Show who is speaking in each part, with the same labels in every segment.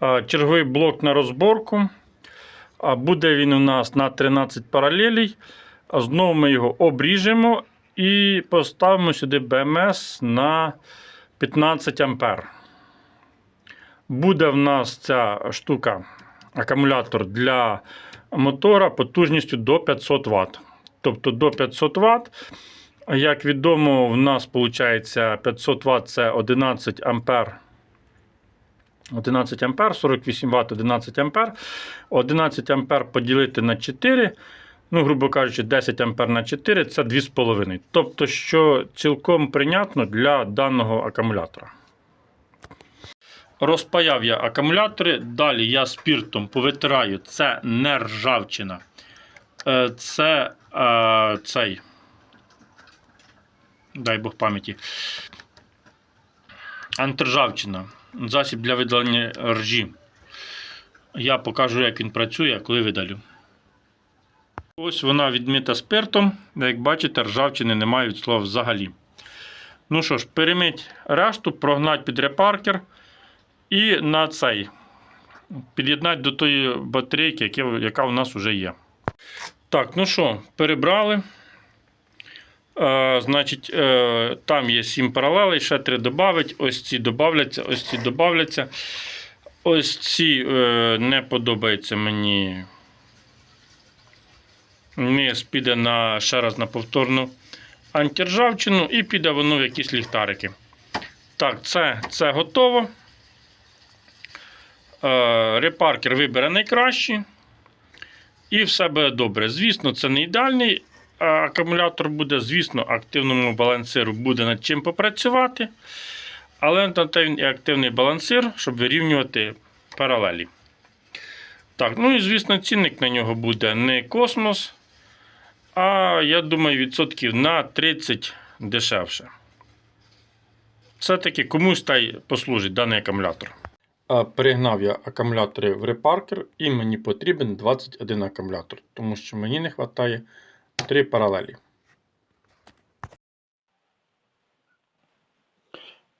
Speaker 1: Черговий блок на розборку. Буде він у нас на 13 паралелей. Знову ми його обріжемо і поставимо сюди БМС на 15 ампер. Буде в нас ця штука, акумулятор для мотора потужністю до 500 Вт. Тобто до 500 Вт. Як відомо, в нас виходить 500 Вт це 11 ампер. 11 ампер, 48 Вт 11 ампер. 11 ампер поділити на 4. Ну, грубо кажучи, 10 ампер на 4 це 2,5. Тобто, що цілком прийнятно для даного акумулятора. Розпаяв я акумулятори. Далі я спіртом повитираю. Це не ржавчина. Е, Це е, цей. Дай Бог пам'яті. Антиржавчина. Засіб для видалення ржі. Я покажу, як він працює, коли видалю. Ось вона відмита спиртом. Як бачите, ржавчини немає від слова взагалі. Ну що ж, перемить решту, прогнать під репаркер. І на цей під'єднати до тої батарейки, яка у нас вже є. Так, ну що, перебрали. Е, значить, е, там є 7 паралелей, ще 3 додавить. Ось ці додавляться, ось ці додавляться. Ось ці е, не подобається мені. Низ піде на, ще раз на повторну антиржавчину і піде воно в якісь ліхтарики. Так, це, це готово. Е, репаркер вибере найкращий. І все буде добре. Звісно, це не ідеальний акумулятор буде. Звісно, активному балансиру буде над чим попрацювати. Але на те він і активний балансир, щоб вирівнювати паралелі. Так, ну і звісно, цінник на нього буде не космос. А я думаю, відсотків на 30 дешевше. Все-таки комусь та й послужить даний акумулятор. Перегнав я акумулятори в репаркер і мені потрібен 21 акумулятор, тому що мені не вистачає 3 паралелі.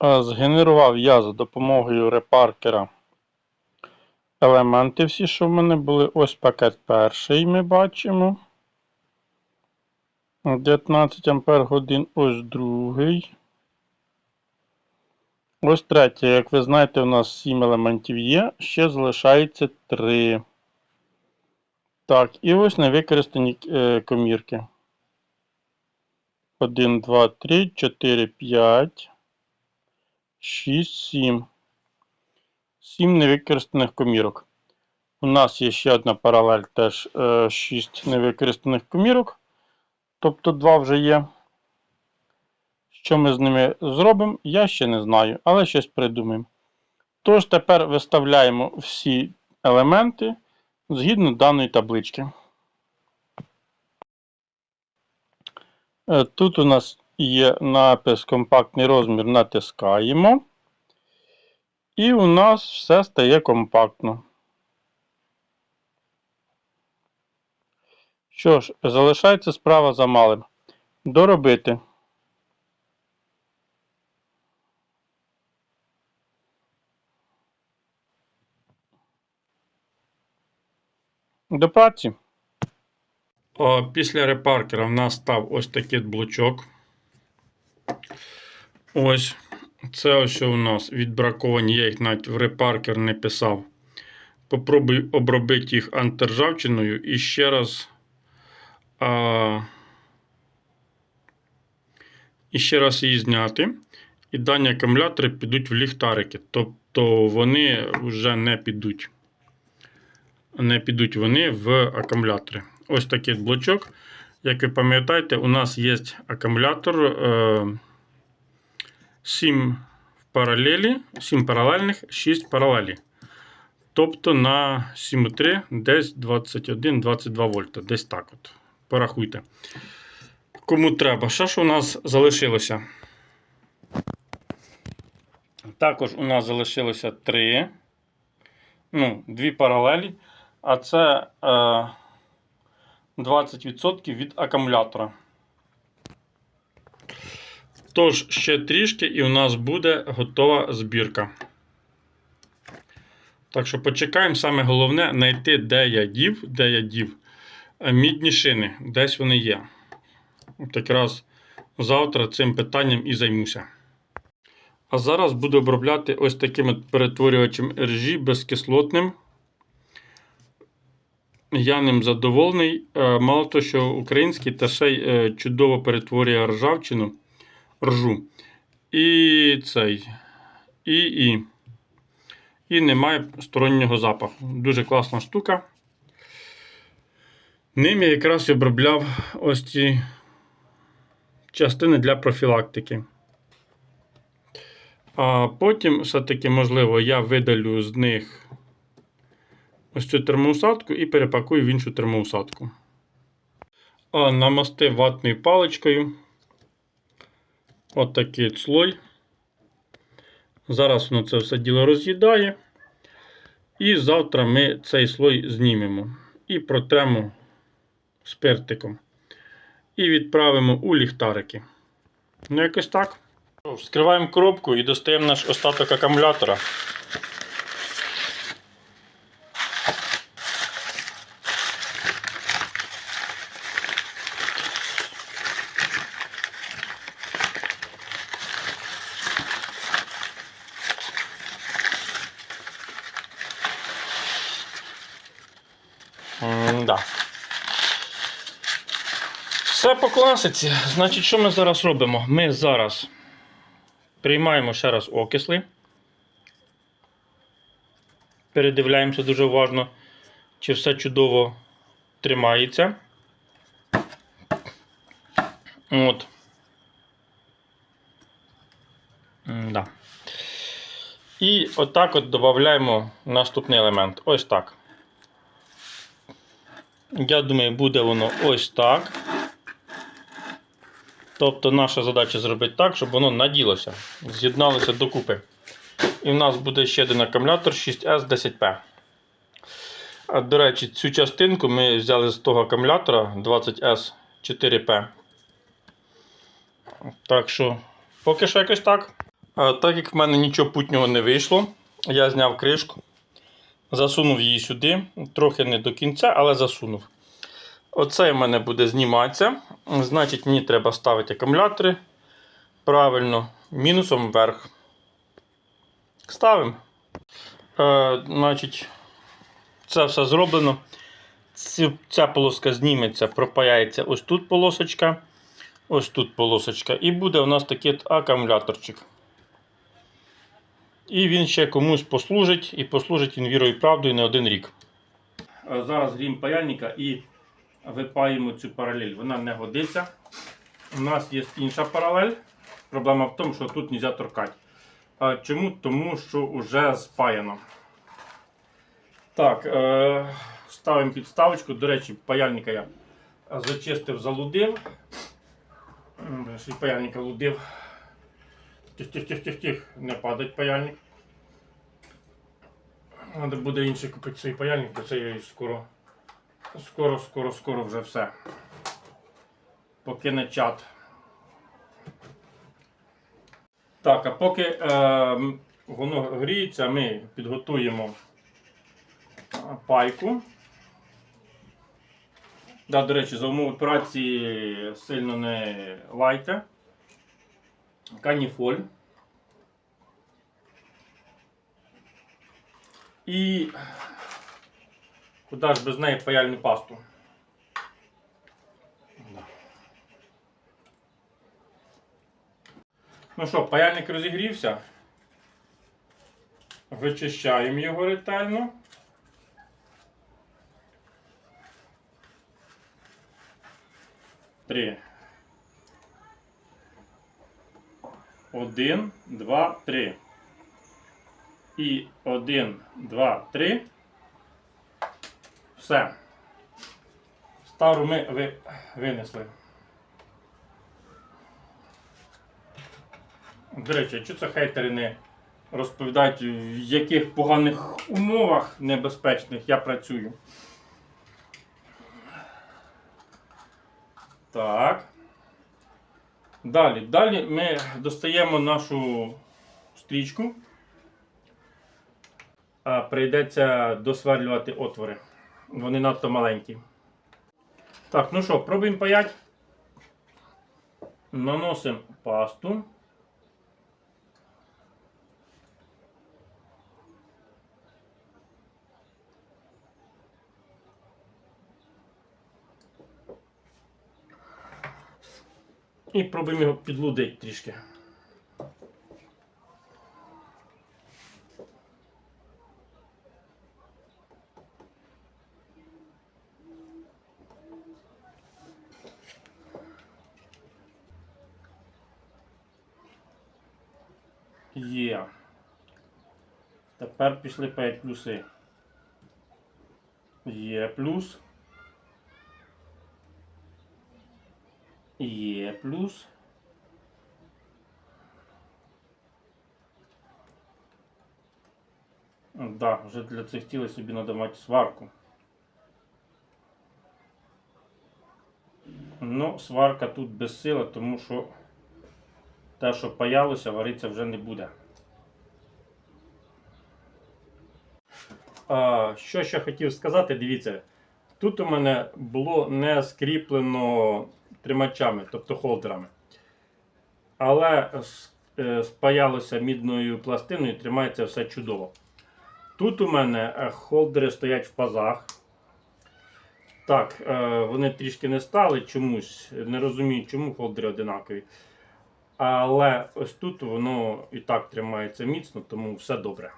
Speaker 1: Згенерував я за допомогою репаркера елементи всі, що в мене були. Ось пакет перший ми бачимо. 19 ампер годин, ось другий. Ось третє. Як ви знаєте, у нас 7 елементів є, ще залишається 3. Так, і ось невикористані е, комірки. 1, 2, 3, 4, 5, 6, 7. 7 невикористаних комірок. У нас є ще одна паралель, теж е, 6 невикористаних комірок. Тобто 2 вже є. Що ми з ними зробимо, я ще не знаю, але щось придумаємо. Тож, тепер виставляємо всі елементи згідно даної таблички. Е, Тут у нас є напис компактний розмір, натискаємо. І у нас все стає компактно. Що ж, залишається справа за малим. Доробити. До праці. О, після репаркера в нас став ось такий блочок. Ось. Це ось що у нас відбраковані, я їх навіть в репаркер не писав. Попробую обробити їх антиржавчиною і ще раз. А, і ще раз її зняти. І дані акумулятори підуть в ліхтарики. Тобто вони вже не підуть. Не підуть вони в акумулятори. Ось такий блочок. Як ви пам'ятаєте, у нас є акумулятор. Е, 7 в паралелі, 7 паралельних, 6 паралелі. Тобто на 7,3 десь 21-22 вольта. Десь так от. Порахуйте. Кому треба. Що ж у нас залишилося? Також у нас залишилося 3. Ну, 2 паралелі. А це е, 20% від акумулятора. Тож, ще трішки, і у нас буде готова збірка. Так що почекаємо. Саме головне знайти, де я дів, де я дів е, мідні шини. Десь вони є. От якраз завтра цим питанням і займуся. А зараз буду обробляти ось таким перетворювачем ржі безкислотним. Я ним задоволений. Е, Мало того, що український та ще й е, чудово перетворює ржавчину, ржу. І цей. І, і. І немає стороннього запаху. Дуже класна штука. Ним я якраз обробляв ось ці частини для профілактики. А потім, все-таки, можливо, я видалю з них ось цю термоусадку і перепакую в іншу термоусадку. А намастив ватною паличкою. От такий от слой. Зараз воно це все діло роз'їдає. І завтра ми цей слой знімемо і протремо спиртиком. І відправимо у ліхтарики. Ну, якось так. Вскриваємо коробку і достаємо наш остаток акумулятора. Да. Все по класиці. Значить, що ми зараз робимо? Ми зараз приймаємо ще раз окисли. Передивляємося дуже уважно, чи все чудово тримається. От. Да. І отак от додаємо наступний елемент. Ось так. Я думаю, буде воно ось так. Тобто наша задача зробити так, щоб воно наділося, з'єдналося докупи. І в нас буде ще один акумулятор 6S10P. А, До речі, цю частинку ми взяли з того акумулятора 20S4P. Так що, поки що якось так. А, Так як в мене нічого путнього не вийшло, я зняв кришку. Засунув її сюди, трохи не до кінця, але засунув. Оце в мене буде зніматися. Значить, мені треба ставити акумулятори правильно, мінусом вверх. Ставимо. Е, значить, це все зроблено. Ця полоска зніметься, пропаяється ось тут полосочка, ось тут полосочка. І буде у нас такий акумуляторчик. І він ще комусь послужить, і послужить він вірою і правдою не один рік. Зараз грім паяльника і випаємо цю паралель. Вона не годиться. У нас є інша паралель. Проблема в тому, що тут не можна торкати. Чому? Тому що вже спаяно. Так, е, ставимо підставочку. До речі, паяльника я зачистив, залудив. М, ще й Паяльника лудив. Тих-тих-тих-тих-тих, не падать паяльник. Треба буде інший купити свій паяльник, бо це я і скоро, скоро, скоро, скоро вже все. Покине чат. Так, а поки е, воно гріється, ми підготуємо пайку. Да, до речі, за умов операції сильно не лайте. Каніфоль. І куди ж без неї паяльну пасту. Ну що, паяльник розігрівся. Вичищаємо його ретельно. 1, 2, 3. І 1, 2, 3. Все. Стару ми ви, винесли. До речі, чи це хейтери не розповідають, в яких поганих умовах небезпечних я працюю. Так. Далі. Далі ми достаємо нашу стрічку. а прийдеться досверлювати отвори. Вони надто маленькі. Так, ну що, пробуємо паять. Наносимо пасту. І пробуємо його підлудити трішки. Є. Тепер пішли 5 плюси. Є плюс. Є плюс. Да, вже для цих цілей собі треба мати сварку. Ну, сварка тут безсила, тому що те, що паялося, варитися вже не буде. А, що ще хотів сказати, дивіться, тут у мене було не скріплено тримачами, тобто холдерами. Але е, спаялося мідною пластиною, тримається все чудово. Тут у мене е, холдери стоять в пазах. Так, е, вони трішки не стали чомусь. Не розумію, чому холдери одинакові. Але ось тут воно і так тримається міцно, тому все добре.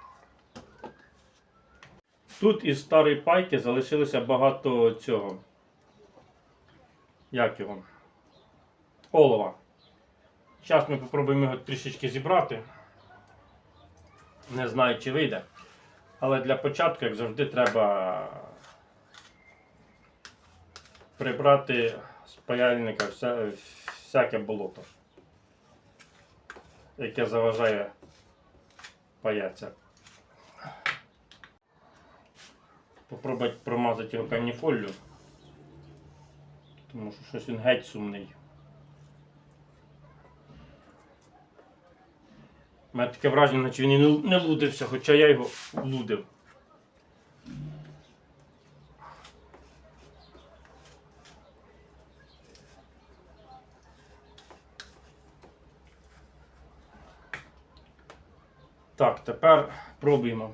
Speaker 1: Тут із старої пайки залишилося багато цього. Як його? Олова. Зараз ми спробуємо його трішечки зібрати. Не знаю, чи вийде. Але для початку, як завжди, треба прибрати з паяльника вся, всяке болото, яке заважає паяться. Попробувати промазати його каніфоллю, тому що щось він геть сумний. У мене таке враження, наче він і не, лудився, хоча я його лудив. Так, тепер пробуємо.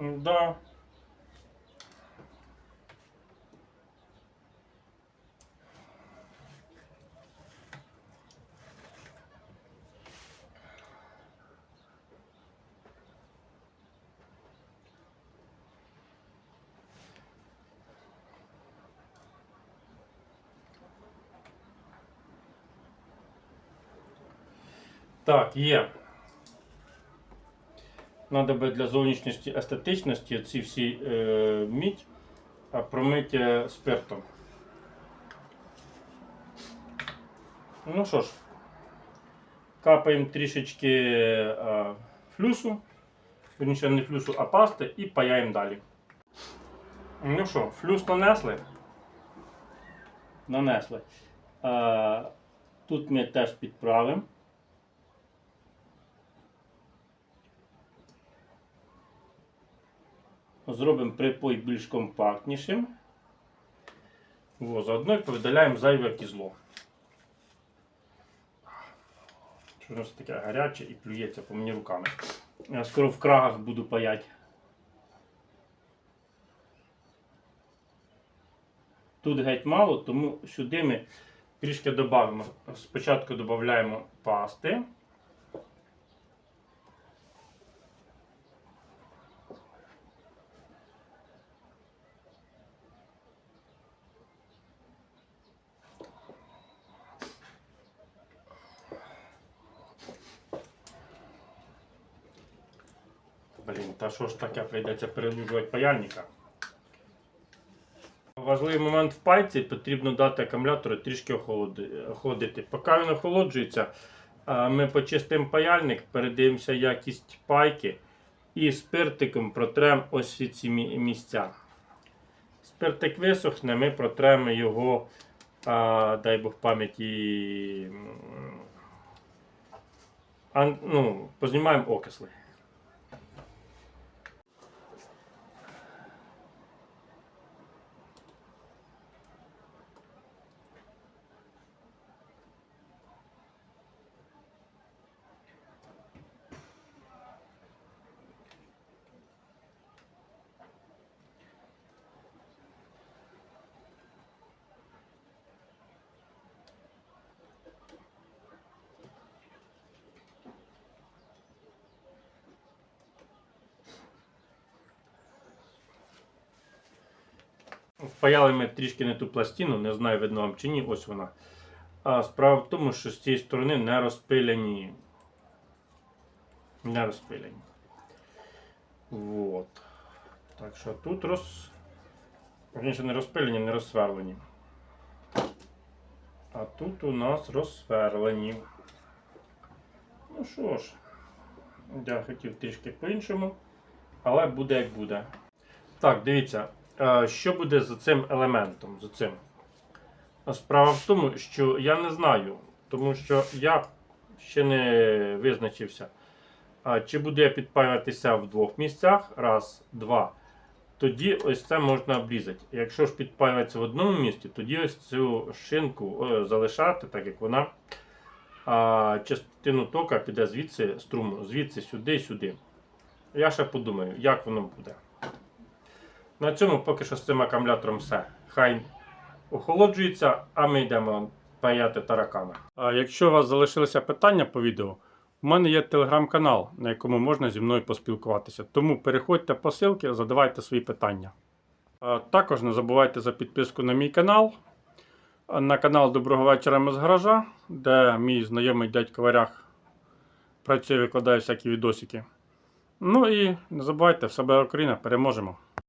Speaker 1: Да. Так, є. Надо би для зовнішньості естетичності ці всі е, мідь а, промити спиртом. Ну що ж, капаємо трішечки е, флюсу, верніше не флюсу, а пасти і паяємо далі. Ну що, флюс нанесли. Нанесли. Е, тут ми теж підправимо. Зробимо припой більш компактнішим. О, заодно і повидаляємо зайве кізло. Що воно все таке гаряче і плюється по мені руками. Я скоро в крагах буду паяти. Тут геть мало, тому сюди ми трішки додамо. Спочатку додаємо пасти. Блін, та що ж таке прийдеться перелужувати паяльника? Важливий момент в пайці потрібно дати акумулятору трішки охолоди- охолодити. Поки він охолоджується, ми почистимо паяльник, передивимося якість пайки і спиртиком протремо ось всі ці місця. Спиртик висохне, ми протремо його дай Бог пам'яті. ну, познімаємо окисли. Впаяли ми трішки не ту пластину, не знаю, видно вам чи ні, ось вона. А справа в тому, що з цієї сторони не розпиляні. Не розпиляні. Вот. Так що тут роз. Верніше не розпилені, не розсверлені. А тут у нас розсверлені. Ну що ж, я хотів трішки по-іншому, але буде як буде. Так, дивіться, що буде з цим елементом? з цим? Справа в тому, що я не знаю, тому що я ще не визначився, чи буду я в двох місцях, раз, два. Тоді ось це можна обрізати. Якщо ж підпаюватися в одному місці, тоді ось цю шинку е, залишати, так як вона. А частину тока піде звідси струму, звідси сюди, сюди. Я ще подумаю, як воно буде. На цьому поки що з цим акумулятором все. Хай охолоджується, а ми йдемо паяти тараками. А якщо у вас залишилися питання по відео, у мене є телеграм-канал, на якому можна зі мною поспілкуватися. Тому переходьте по ссылці, задавайте свої питання. А також не забувайте за підписку на мій канал, на канал Доброго вечора ми з гаража, де мій знайомий дядько Варяг працює, викладає всякі відосики. Ну і не забувайте, все буде Україна, переможемо!